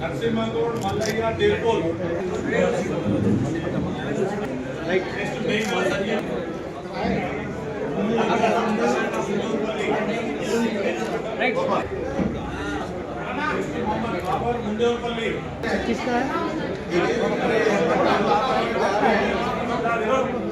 నరసింహగౌడ్ మల్లయ్య డేపోల్ next main Babar Mundepalli మూడు Tulasiram Machapalli next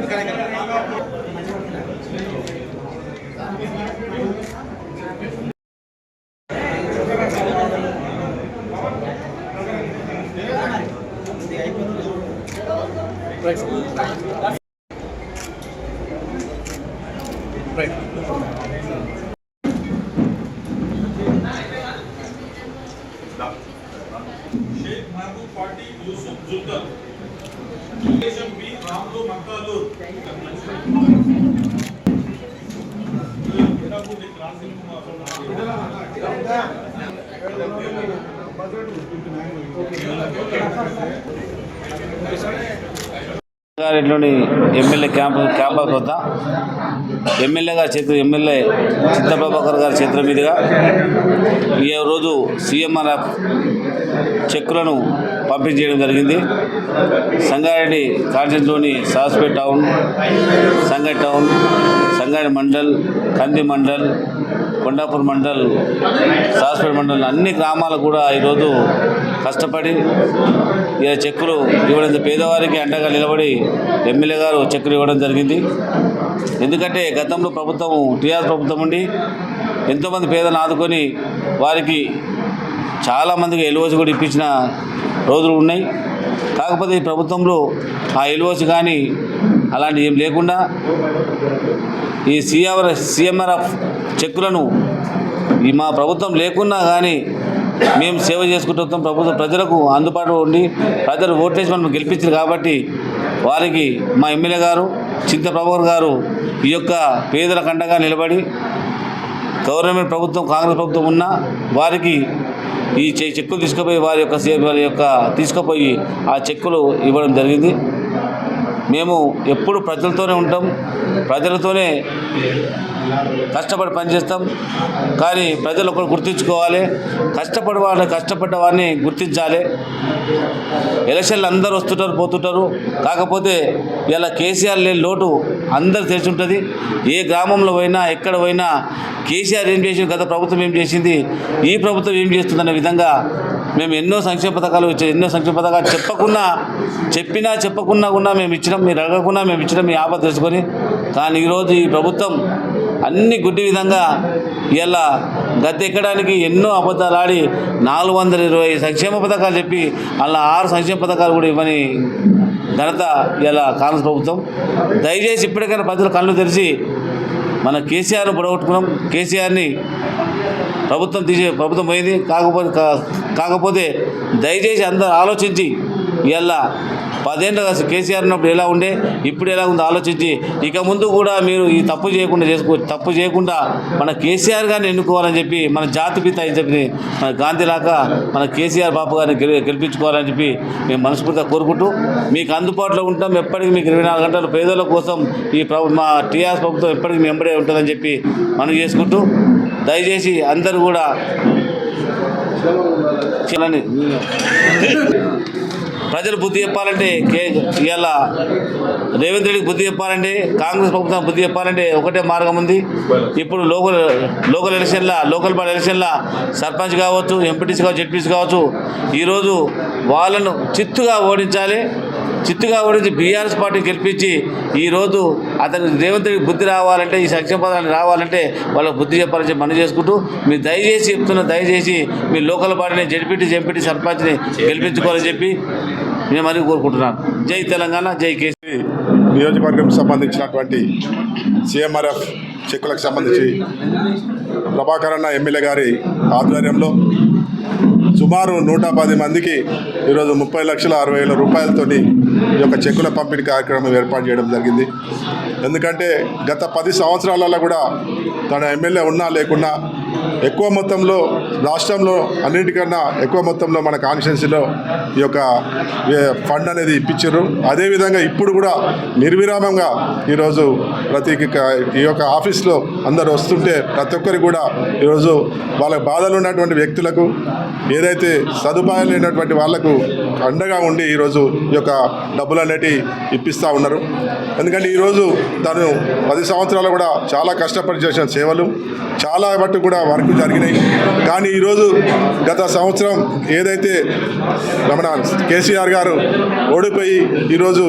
Sheikh Mahaboob party Yusuf జుల్కర్ దేశం B Ramulu మక్కాలూర్ రంగారెడ్డిలోని MLA camp campus వద్ద ఎమ్మెల్యే గారి చేతి ఎమ్మెల్యే చిత్తప్రభాకర్ గారి చేతుల మీదుగా ఈ రోజు సీఎంఆర్ఎఫ్ చెక్కులను పంపిణీ చేయడం జరిగింది. సంగారెడ్డి కాన్స్టిట్యూన్సీలోని సాస్పేట్ టౌన్ సంగటి టౌన్ సంగారెడ్డి మండల్ కంది మండల్ కొండాపూర్ మండల్ సాస్పేట్ మండల్ అన్ని గ్రామాలకు కూడా ఈరోజు కష్టపడి ఇలా చెక్కులు ఇవ్వడం పేదవారికి అండగా నిలబడి ఎమ్మెల్యే గారు చెక్కులు ఇవ్వడం జరిగింది. ఎందుకంటే గతంలో ప్రభుత్వం టీఆర్ ప్రభుత్వం ఉండి ఎంతోమంది పేదలను ఆదుకొని వారికి చాలామందికి ఎల్ఓసి కూడా ఇప్పించిన రోజులు ఉన్నాయి. కాకపోతే ఈ ప్రభుత్వంలో ఆ ఎల్ఓసి కానీ అలాంటివి ఏం లేకుండా ఈ సిఆర్ సిఎంఆర్ఎఫ్ చెక్కులను ఈ మా ప్రభుత్వం లేకున్నా కానీ మేము సేవ చేసుకుంటున్నాం ప్రభుత్వం ప్రజలకు అందుబాటులో ఉండి ప్రజలు ఓటేసి మనం గెలిపించారు కాబట్టి వారికి మా ఎమ్మెల్యే గారు చింత ప్రభాకర్ గారు ఈ యొక్క పేదల కండగా నిలబడి గవర్నమెంట్ ప్రభుత్వం కాంగ్రెస్ ప్రభుత్వం ఉన్నా వారికి ఈ చె- చెక్కులు తీసుకుపోయి వారి యొక్క సే- వారి యొక్క తీసుకుపోయి ఆ చెక్కులు ఇవ్వడం జరిగింది. మేము ఎప్పుడు ప్రజలతోనే ఉంటాం ప్రజలతోనే కష్టపడి పనిచేస్తాం. కానీ ప్రజలు ఒకరు గుర్తించుకోవాలి. కష్టపడి వాళ్ళని కష్టపడ్డ వారిని గుర్తించాలి. ఎలక్షన్లు అందరూ వస్తుంటారు పోతుంటారు. కాకపోతే ఇలా కేసీఆర్ లేని లోటు అందరు తెలిసి ఉంటుంది. ఏ గ్రామంలో పోయినా ఎక్కడ పోయినా కేసీఆర్ ఏం చేసింది గత ప్రభుత్వం ఏం చేసింది ఈ ప్రభుత్వం ఏం చేస్తుందనే విధంగా మేము ఎన్నో సంక్షేమ పథకాలు ఇచ్చా ఎన్నో సంక్షేమ పథకాలు చెప్పకున్నా చెప్పినా చెప్పకున్నా కూడా మేము ఇచ్చినాం మీరు అడగకుండా మేము ఇచ్చినాం మీ ఆపద తెలుసుకొని కానీ ఈరోజు ఈ ప్రభుత్వం అన్ని గుడ్డి విధంగా ఇలా గద్దెక్కడానికి ఎన్నో అబద్ధాలు ఆడి నాలుగు వందల ఇరవై సంక్షేమ పథకాలు చెప్పి అలా ఆరు సంక్షేమ పథకాలు కూడా ఇవ్వని ఘనత ఇలా కాంగ్రెస్ ప్రభుత్వం. దయచేసి ఇప్పటికైనా ప్రజలు కళ్ళు తెరిచి మన కేసీఆర్ను పొడగొట్టుకున్నాం. కేసీఆర్ని ప్రభుత్వం తీసే ప్రభుత్వం పోయింది. కాకపోతే కా- కాకపోతే దయచేసి అందరూ ఆలోచించి ఇవాళ పదేళ్ళు కేసీఆర్ ఉన్నప్పుడు ఎలా ఉండే ఇప్పుడు ఎలా ఉందో ఆలోచించి ఇక ముందు కూడా మీరు ఈ తప్పు చేయకుండా చేసుకో తప్పు చేయకుండా మన కేసీఆర్ గారిని ఎన్నుకోవాలని చెప్పి మన జాతి పిత అని చెప్పి మన గాంధీ లాగా మన కేసీఆర్ బాబు గారిని గెలి గెలిపించుకోవాలని చెప్పి మేము మనస్ఫూర్తిగా కోరుకుంటూ మీకు అందుబాటులో ఉంటాం ఎప్పటికీ మీకు ఇరవై నాలుగు గంటలు పేదల కోసం ఈ మా టీఆర్ఎస్ ప్రభుత్వం ఎప్పటికీ మీ ఉంటుందని చెప్పి మనం చేసుకుంటూ దయచేసి అందరూ కూడా చేయాలని ప్రజలు బుద్ధి చెప్పాలంటే కే ఇవాళ రేవంత్ రెడ్డికి బుద్ధి చెప్పాలంటే కాంగ్రెస్ ప్రభుత్వం బుద్ధి చెప్పాలంటే ఒకటే మార్గం ఉంది. ఇప్పుడు లోకల్ లోకల్ ఎలక్షన్ల లోకల్ బాడీ ఎలక్షన్ల సర్పంచ్ కావచ్చు ఎంపీటీసీ కావచ్చు జెడ్పీసీ కావచ్చు ఈరోజు వాళ్ళను చిత్తుగా ఓడించాలి. చిత్తుగా ఓడించి బీఆర్ఎస్ పార్టీ గెలిపించి ఈరోజు అతను రేవంత్ రెడ్డి బుద్ధి రావాలంటే ఈ సంక్షేమ పదాన్ని రావాలంటే వాళ్ళకు బుద్ధి చెప్పాలని చెప్పి మనం చేసుకుంటూ మీరు దయచేసి చెప్తున్న దయచేసి మీ లోకల్ బాడీని జడ్పీటీ ఎంపీటీ సర్పంచ్ని గెలిపించుకోవాలని చెప్పి నేను మరీ కోరుకుంటున్నాను. జై తెలంగాణ జై కేసీ నియోజకవర్గం సంబంధించినటువంటి సిఎంఆర్ఎఫ్ చెక్కులకు సంబంధించి ప్రభాకర్ అన్న ఎమ్మెల్యే గారి ఆధ్వర్యంలో సుమారు నూట పది మందికి ఈరోజు ముప్పై లక్షల అరవై వేల రూపాయలతోని ఈ యొక్క చెక్కుల పంపిణీ కార్యక్రమం ఏర్పాటు చేయడం జరిగింది. ఎందుకంటే గత పది సంవత్సరాలలో కూడా తన ఎమ్మెల్యే ఉన్నా లేకున్నా ఎక్కువ మొత్తంలో రాష్ట్రంలో అన్నిటికన్నా ఎక్కువ మొత్తంలో మన కాన్స్టిట్యున్సీలో ఈ యొక్క ఫండ్ అనేది ఇప్పించారు. అదేవిధంగా ఇప్పుడు కూడా నిర్విరామంగా ఈరోజు ప్రతి ఈ యొక్క ఆఫీస్లో అందరు వస్తుంటే ప్రతి ఒక్కరికి కూడా ఈరోజు వాళ్ళ బాధలు ఉన్నటువంటి వ్యక్తులకు ఏదైతే సదుపాయాలు లేనటువంటి వాళ్ళకు అండగా ఉండి ఈరోజు ఈ యొక్క డబ్బులు అనేటివి ఇప్పిస్తూ ఉన్నారు. ఎందుకంటే ఈరోజు తను పది సంవత్సరాలు కూడా చాలా కష్టపడి చేసిన సేవలు చాలా మట్టుకు కూడా వర్క్ జరిగినాయి. కానీ ఈరోజు గత సంవత్సరం ఏదైతే రమణ కేసీఆర్ గారు ఓడిపోయి ఈరోజు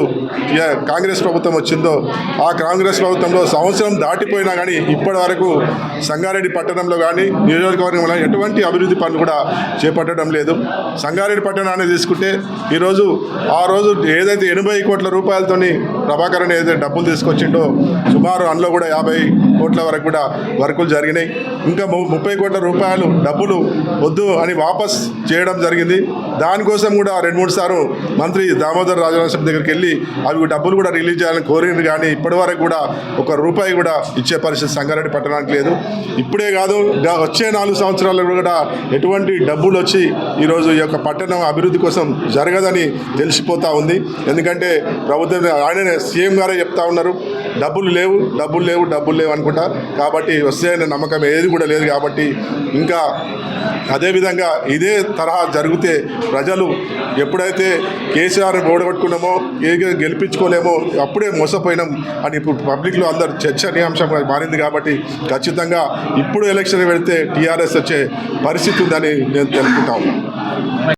ఏ- కాంగ్రెస్ ప్రభుత్వం వచ్చిందో ఆ కాంగ్రెస్ ప్రభుత్వంలో సంవత్సరం దాటిపోయినా కానీ ఇప్పటి వరకు సంగారెడ్డి పట్టణంలో కానీ నియోజకవర్గంలో ఎటువంటి అభివృద్ధి పనులు కూడా చేపట్టడం లేదు. సంగారెడ్డి పట్టణాన్ని తీసుకుంటే ఈరోజు ఆ రోజు ఏదైతే ఎనభై కోట్ల రూపాయలతోని ప్రభాకరన్ ఏదైతే డబ్బులు తీసుకొచ్చిండో సుమారు అందులో కూడా యాభై కోట్ల వరకు కూడా వర్కులు జరిగినాయి. ఇంకా ముప్పై ముప్పై కోట్ల రూపాయలు డబ్బులు వద్దు అని వాపస్ చేయడం జరిగింది. దానికోసం కూడా రెండు మూడు సార్లు మంత్రి దామోదర్ రాజవంశం దగ్గరికి వెళ్ళి అవి డబ్బులు కూడా రిలీజ్ చేయాలని కోరింది. కానీ ఇప్పటి వరకు కూడా ఒక రూపాయి కూడా ఇచ్చే పరిస్థితి సంగారెడ్డి పట్టడానికి లేదు. ఇప్పుడే కాదు వచ్చే నాలుగు సంవత్సరాలు కూడా ఎటువంటి డబ్బులు వచ్చి ఈరోజు ఈ యొక్క పట్టణం అభివృద్ధి కోసం జరగదని తెలిసిపోతా ఉంది. ఎందుకంటే ప్రభుత్వం ఆయననే సీఎం గారే చెప్తా ఉన్నారు. డబ్బులు లేవు డబ్బులు లేవు డబ్బులు లేవు అనుకుంటా. కాబట్టి వస్తే నమ్మకం ఏది కూడా లేదు కాబట్టి ఇంకా అదేవిధంగా ఇదే తరహా జరిగితే ప్రజలు ఎప్పుడైతే కేసీఆర్ ఓడగొట్టుకున్నామో ఏ గెలిపించుకోలేమో అప్పుడే మోసపోయినాం అని ఇప్పుడు పబ్లిక్లో అందరు చర్చనీయాంశం మారింది కాబట్టి ఖచ్చితంగా ఇప్పుడు ఎలక్షన్ పెడితే టీఆర్ఎస్ వచ్చే పరిస్థితి ఉందని నేను తెలుపుకుంటా